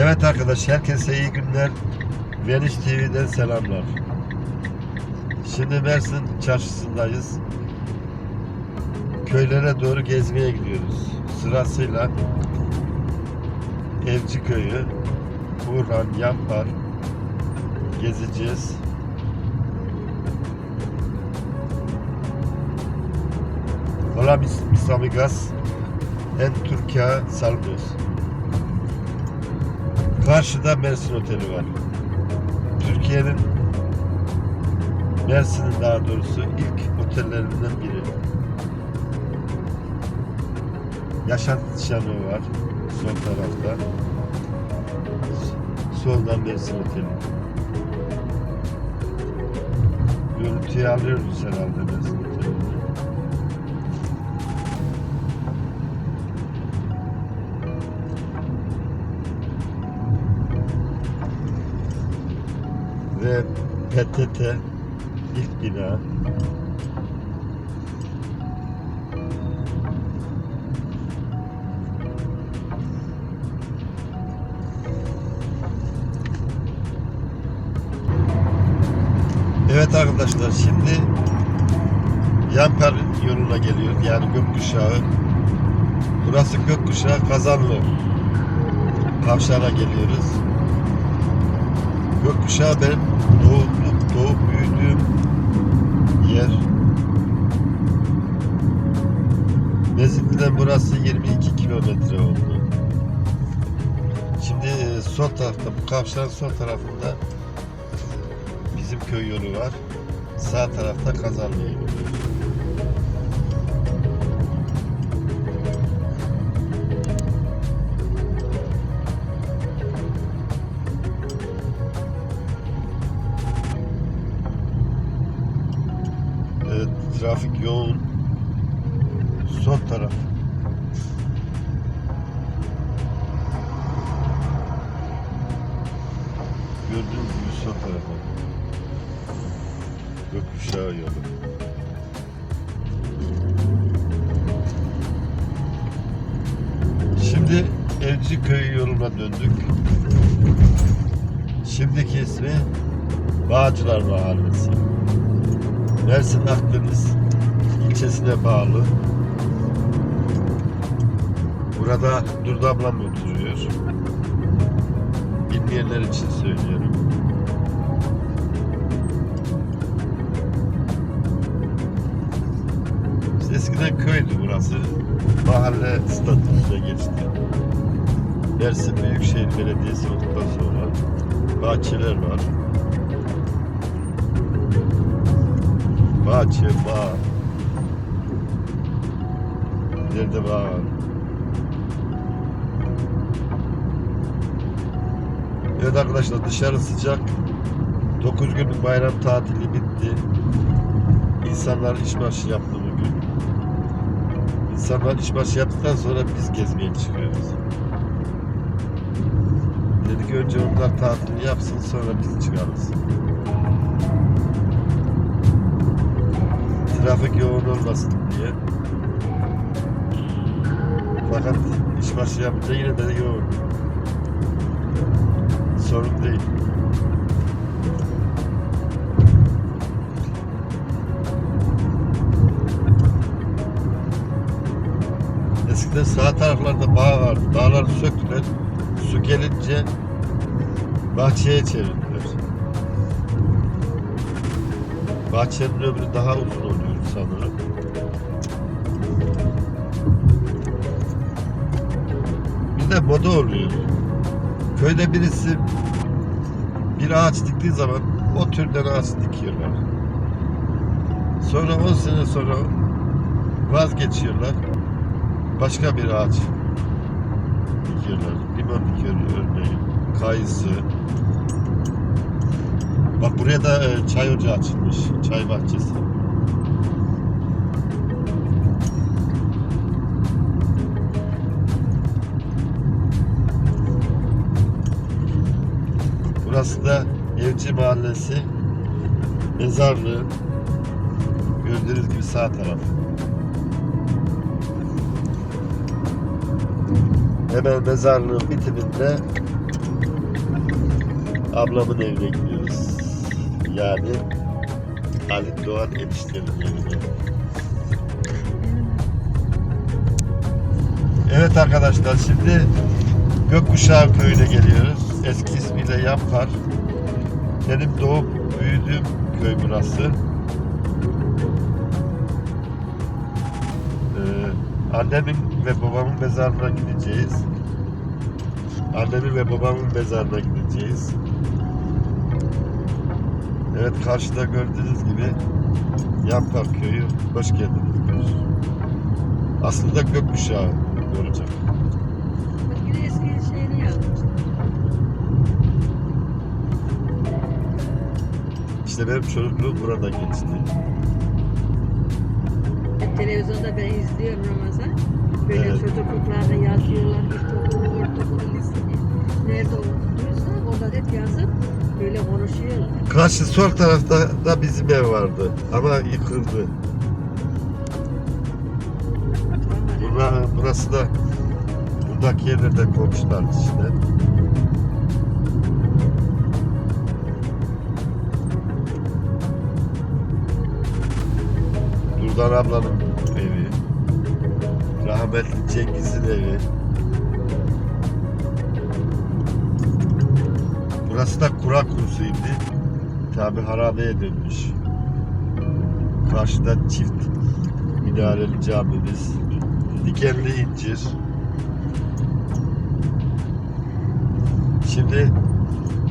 Evet arkadaş herkese iyi günler. Veniş TV'den selamlar. Şimdi Mersin çarşısındayız. Köylere doğru gezmeye gidiyoruz. Sırasıyla Evci Köyü, Burhan, Yampar gezeceğiz. Hola mis, mis amigas en Türkiye saludos. Karşıda Mersin Oteli var. Türkiye'nin Mersin'in daha doğrusu ilk otellerinden biri. Yaşantı Şanı var sol tarafta. Soldan Mersin Oteli. Görüntüyü alıyoruz herhalde Mersin PTT ilk bina. Evet arkadaşlar şimdi Yanper yoluna geliyor yani gökkuşağı. Burası gökkuşağı Kazanlı kavşağına geliyoruz. Gökkuşağı benim doğup, doğup büyüdüğüm yer. Mezitli'den burası 22 kilometre oldu. Şimdi e, sol tarafta, bu kavşağın sol tarafında bizim köy yolu var. Sağ tarafta gidiyoruz. Evet, sol tarafa. Gökkuşağı yolu. Şimdi Evciköy yoluna döndük. Şimdiki ismi Bağcılar Mahallesi. Mersin Akdeniz ilçesine bağlı. Burada Durdu ablam oturuyor. Bilmeyenler için söylüyorum. Eskiden köydü burası. Mahalle statüsüne geçti. Mersin Büyükşehir Belediyesi olduktan sonra bahçeler var. Bahçe, bağ. İleride bağ var. Evet arkadaşlar dışarı sıcak. 9 günlük bayram tatili bitti. İnsanlar işbaşı yaptı bugün. İnsanlar işbaşı yaptıktan sonra biz gezmeye çıkıyoruz. Dedik önce onlar tatilini yapsın sonra biz çıkarız. trafik yoğun olmasın diye. Fakat işbaşı yapınca yine de yoğun. Sorun değil. Sağ taraflarda bağ vardı. Bağları söktüler. Su gelince bahçeye çevirdiler. Bahçenin ömrü daha uzun oluyor sanırım. Bir de moda oluyor. Köyde birisi bir ağaç diktiği zaman o türden ağaç dikiyorlar. Sonra 10 sene sonra vazgeçiyorlar. Başka bir ağaç dikiyorlar. Limon dikiyorlar örneğin. Kayısı, Bak buraya da e, çay ocağı açılmış. Çay bahçesi. Burası da Evci Mahallesi. Mezarlığı. Gördüğünüz gibi sağ taraf. Hemen mezarlığın bitiminde ablamın evine gidiyoruz. Yani Ali Doğan eniştenin evine. Evet arkadaşlar şimdi Gökkuşağı köyüne geliyoruz. Eski ismiyle Yapar. Benim doğup büyüdüğüm köy burası. Ee, annemin ve babamın mezarına gideceğiz. Annemin ve babamın mezarına gideceğiz. Evet karşıda gördüğünüz gibi Yapar köyü hoş geldiniz diyor. Aslında gökkuşağı olacak. İşte benim çocukluğum burada geçti. Hep televizyonda ben izliyorum Ramazan. Böyle Evet. çocukluklarda yazıyorlar. İlkokul, ortaokul, lise. Nerede okuduysa orada hep yazıp böyle konuşuyorlar. Karşı sol tarafta da bizim ev vardı ama yıkıldı. Bura, burası da buradaki yerlerde komşular işte. Durdan ablanın. Rahmetli Cengiz'in evi. Burası da Kur'an kursuydu. Tabi harabeye dönmüş. Karşıda çift minareli camimiz. Dikenli incir. Şimdi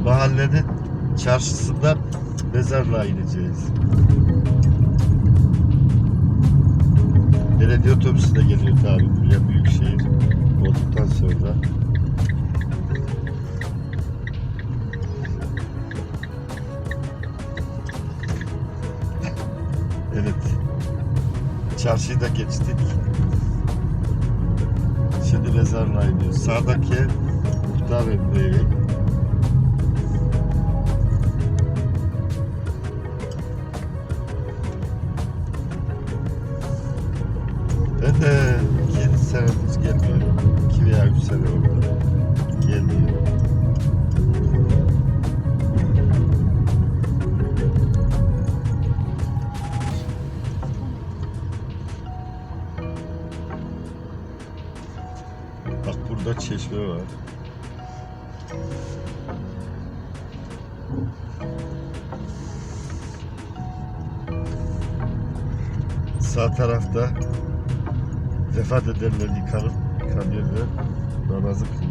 mahallenin çarşısından mezarlığa ineceğiz. Belediye otobüsü de geliyor tabi buraya büyükşehir olduktan sonra. Evet. Çarşıyı da geçtik. Şimdi mezarlığa iniyoruz. Sağdaki muhtar evi. Çeşme var. Sağ tarafta vefat edenler yıkanıp ve namazı kılınıyor.